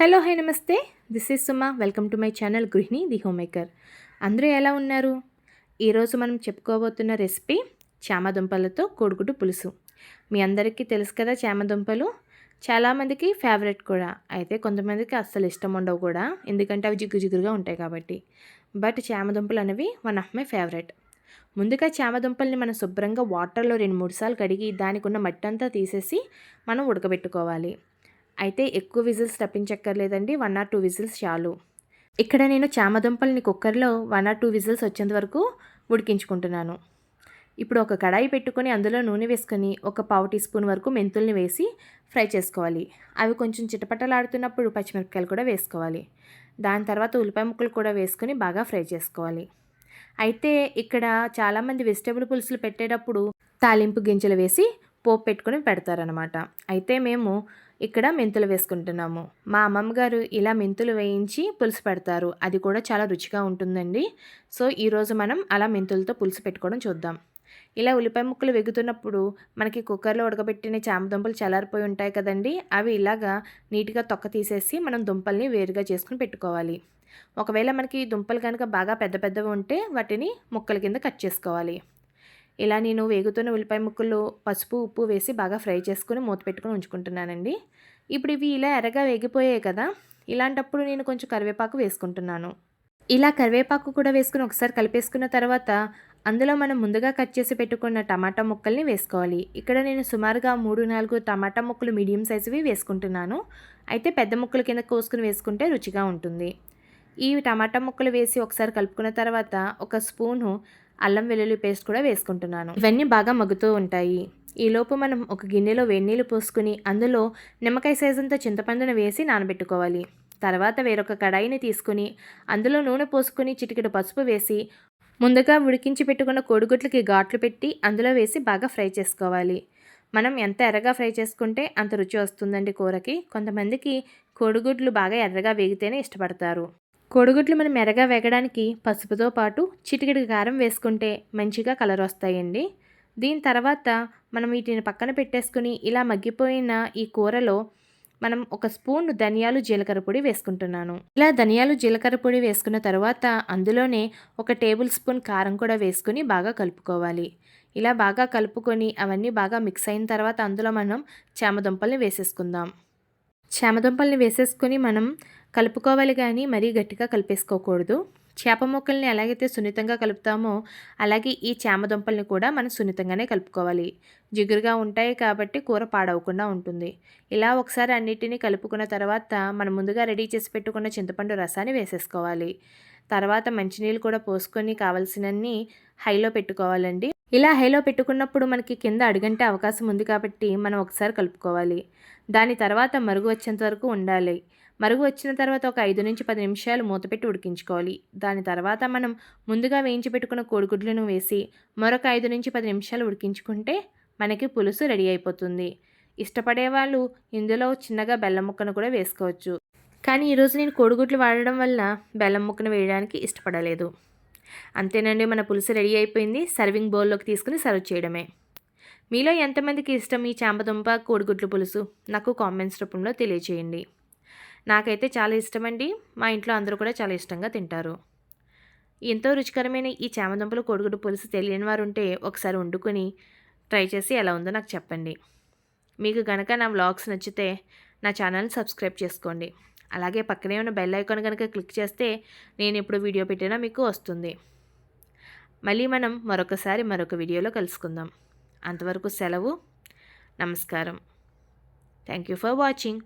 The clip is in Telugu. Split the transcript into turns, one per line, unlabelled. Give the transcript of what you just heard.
హలో హై నమస్తే. This is Suma. Welcome to my channel Gruhini the home maker అందరూ ఎలా ఉన్నారు? ఈరోజు మనం చెప్పుకోబోతున్న రెసిపీ చామదుంపలతో కోడిగుడ్డు పులుసు. మీ అందరికీ తెలుసు కదా చామదుంపలు? చాలామందికి ఫేవరెట్ కూడా. అయితే కొంతమందికి అస్సలు ఇష్టం ఉండవు కూడా. ఎందుకంటే అవి జిగ్గు జిగురుగా ఉంటాయి కాబట్టి. బట్ చామదుంపలు అనేవి వన్ ఆఫ్ మై ఫేవరెట్ ముందుగా చామదుంపల్ని మనం శుభ్రంగా వాటర్లో రెండు మూడు సార్లు కడిగి దానికి ఉన్న మట్టి అంతా తీసేసి మనం ఉడకబెట్టుకోవాలి. అయితే ఎక్కువ విజిల్స్ తప్పించక్కర్లేదండి వన్ ఆర్ టూ విజిల్స్ చాలు. ఇక్కడ నేను చామదుంపల్ని కుక్కర్లో వన్ ఆర్ టూ విజిల్స్ వచ్చేంత వరకు ఉడికించుకుంటున్నాను. ఇప్పుడు ఒక కడాయి పెట్టుకొని అందులో నూనె వేసుకొని ఒక పావు టీ స్పూన్ వరకు మెంతుల్ని వేసి ఫ్రై చేసుకోవాలి. అవి కొంచెం చిటపటలాడుతున్నప్పుడు పచ్చిమిరపకాయలు కూడా వేసుకోవాలి. దాని తర్వాత ఉల్లిపాయ ముక్కలు కూడా వేసుకొని బాగా ఫ్రై చేసుకోవాలి. అయితే ఇక్కడ చాలామంది వెజిటేబుల్ పులుసులు పెట్టేటప్పుడు తాలింపు గింజలు వేసి పోపు పెట్టుకొని పెడతారనమాట అయితే మేము ఇక్కడ మెంతులు వేసుకుంటున్నాము. మా అమ్మమ్మ గారు ఇలా మెంతులు వేయించి పులుసు పెడతారు. అది కూడా చాలా రుచిగా ఉంటుందండి. సో ఈరోజు మనం అలా మెంతులతో పులుసు పెట్టుకోవడం చూద్దాం. ఇలా ఉల్లిపాయ ముక్కలు వెగుతున్నప్పుడు మనకి కుక్కర్లో ఉడకబెట్టిన చామదుంపలు చల్లారిపోయి ఉంటాయి కదండి. అవి ఇలాగా నీట్గా తొక్క తీసేసి మనం దుంపల్ని వేరుగా చేసుకుని పెట్టుకోవాలి. ఒకవేళ మనకి దుంపలు కనుక బాగా పెద్ద పెద్దవి ఉంటే వాటిని ముక్కల కింద కట్ చేసుకోవాలి. ఇలా నేను వేగుతున్న ఉల్లిపాయ ముక్కలు పసుపు ఉప్పు వేసి బాగా ఫ్రై చేసుకుని మూత పెట్టుకుని ఉంచుకుంటున్నానండి. ఇప్పుడు ఇవి ఇలా ఎర్రగా వేగిపోయాయి కదా ఇలాంటప్పుడు నేను కొంచెం కరివేపాకు వేసుకుంటున్నాను. ఇలా కరివేపాకు కూడా వేసుకుని ఒకసారి కలిపేసుకున్న తర్వాత అందులో మనం ముందుగా కట్ చేసి పెట్టుకున్న టమాటా ముక్కల్ని వేసుకోవాలి. ఇక్కడ నేను సుమారుగా మూడు నాలుగు టమాటా ముక్కలు మీడియం సైజువి వేసుకుంటున్నాను. అయితే పెద్ద ముక్కలు కింద కోసుకుని వేసుకుంటే రుచిగా ఉంటుంది. ఈ టమాటా ముక్కలు వేసి ఒకసారి కలుపుకున్న తర్వాత ఒక స్పూను అల్లం వెల్లుల్లి పేస్ట్ కూడా వేసుకుంటున్నాను. ఇవన్నీ బాగా మగ్గుతూ ఉంటాయి. ఈలోపు మనం ఒక గిన్నెలో వేడినీళ్ళు పోసుకుని అందులో నిమ్మకాయ సైజంతా చింతపండును వేసి నానబెట్టుకోవాలి. తర్వాత వేరొక కడాయిని తీసుకుని అందులో నూనె పోసుకుని చిటికెడు పసుపు వేసి ముందుగా ఉడికించి పెట్టుకున్న కోడిగుడ్లకి ఘాట్లు పెట్టి అందులో వేసి బాగా ఫ్రై చేసుకోవాలి. మనం ఎంత ఎర్రగా ఫ్రై చేసుకుంటే అంత రుచి వస్తుందండి కూరకి. కొంతమందికి కోడిగుడ్లు బాగా ఎర్రగా వేగితేనే ఇష్టపడతారు. కోడిగుడ్లు మనం మెరగా వేగడానికి పసుపుతో పాటు చిటికెడు కారం వేసుకుంటే మంచిగా కలర్ వస్తాయండి. దీని తర్వాత మనం వీటిని పక్కన పెట్టేసుకుని ఇలా మగ్గిపోయిన ఈ కూరలో మనం ఒక స్పూన్ ధనియాలు జీలకర్ర పొడి వేసుకుంటున్నాను. ఇలా ధనియాలు జీలకర్ర పొడి వేసుకున్న తర్వాత అందులోనే ఒక టేబుల్ స్పూన్ కారం కూడా వేసుకుని బాగా కలుపుకోవాలి. ఇలా బాగా కలుపుకొని అవన్నీ బాగా మిక్స్ అయిన తర్వాత అందులో మనం చామదుంపల్ని వేసేసుకుందాం. చామదుంపల్ని వేసేసుకొని మనం కలుపుకోవాలి కానీ మరీ గట్టిగా కలిపేసుకోకూడదు. చేప ముక్కల్ని ఎలాగైతే సున్నితంగా కలుపుతామో అలాగే ఈ చామదుంపల్ని కూడా మనం సున్నితంగానే కలుపుకోవాలి. జిగురుగా ఉంటాయి కాబట్టి కూర పాడవకుండా ఉంటుంది. ఇలా ఒకసారి అన్నిటినీ కలుపుకున్న తర్వాత మనం ముందుగా రెడీ చేసి పెట్టుకున్న చింతపండు రసాన్ని వేసేసుకోవాలి. తర్వాత మంచినీళ్ళు కూడా పోసుకొని కావలసినన్ని హైలో పెట్టుకోవాలండి. ఇలా హైలో పెట్టుకున్నప్పుడు మనకి కింద అడుగంటే అవకాశం ఉంది కాబట్టి మనం ఒకసారి కలుపుకోవాలి. దాని తర్వాత మరుగు వచ్చేంత వరకు ఉండాలి. మరుగు వచ్చిన తర్వాత ఒక ఐదు నుంచి పది నిమిషాలు మూతపెట్టి ఉడికించుకోవాలి. దాని తర్వాత మనం ముందుగా వేయించి పెట్టుకున్న కోడిగుడ్లను వేసి మరొక ఐదు నుంచి పది నిమిషాలు ఉడికించుకుంటే మనకి పులుసు రెడీ అయిపోతుంది. ఇష్టపడే వాళ్ళు ఇందులో చిన్నగా బెల్లం ముక్కను కూడా వేసుకోవచ్చు. కానీ ఈరోజు నేను కోడిగుడ్లు వాడడం వల్ల బెల్లం ముక్కను వేయడానికి ఇష్టపడలేదు. అంతేనండి మన పులుసు రెడీ అయిపోయింది. సర్వింగ్ బౌల్లోకి తీసుకుని సర్వ్ చేయడమే. మీలో ఎంతమందికి ఇష్టం ఈ చాంపదుంప కోడిగుడ్లు పులుసు? నాకు కామెంట్స్ రూపంలో తెలియచేయండి. నాకైతే చాలా ఇష్టమండి. మా ఇంట్లో అందరూ కూడా చాలా ఇష్టంగా తింటారు. ఎంతో రుచికరమైన ఈ చామదుంపలు కోడిగుడ్డు పులుసు తెలియని వారు ఉంటే ఒకసారి వండుకొని ట్రై చేసి ఎలా ఉందో నాకు చెప్పండి. మీకు కనుక నా వ్లాగ్స్ నచ్చితే నా ఛానల్ని సబ్స్క్రైబ్ చేసుకోండి. అలాగే పక్కనే ఉన్న బెల్ ఐకాన్ కనుక క్లిక్ చేస్తే నేను ఇప్పుడు వీడియో పెట్టినా మీకు వస్తుంది. మళ్ళీ మనం మరొకసారి మరొక వీడియోలో కలుసుకుందాం. అంతవరకు సెలవు. నమస్కారం. Thank you for watching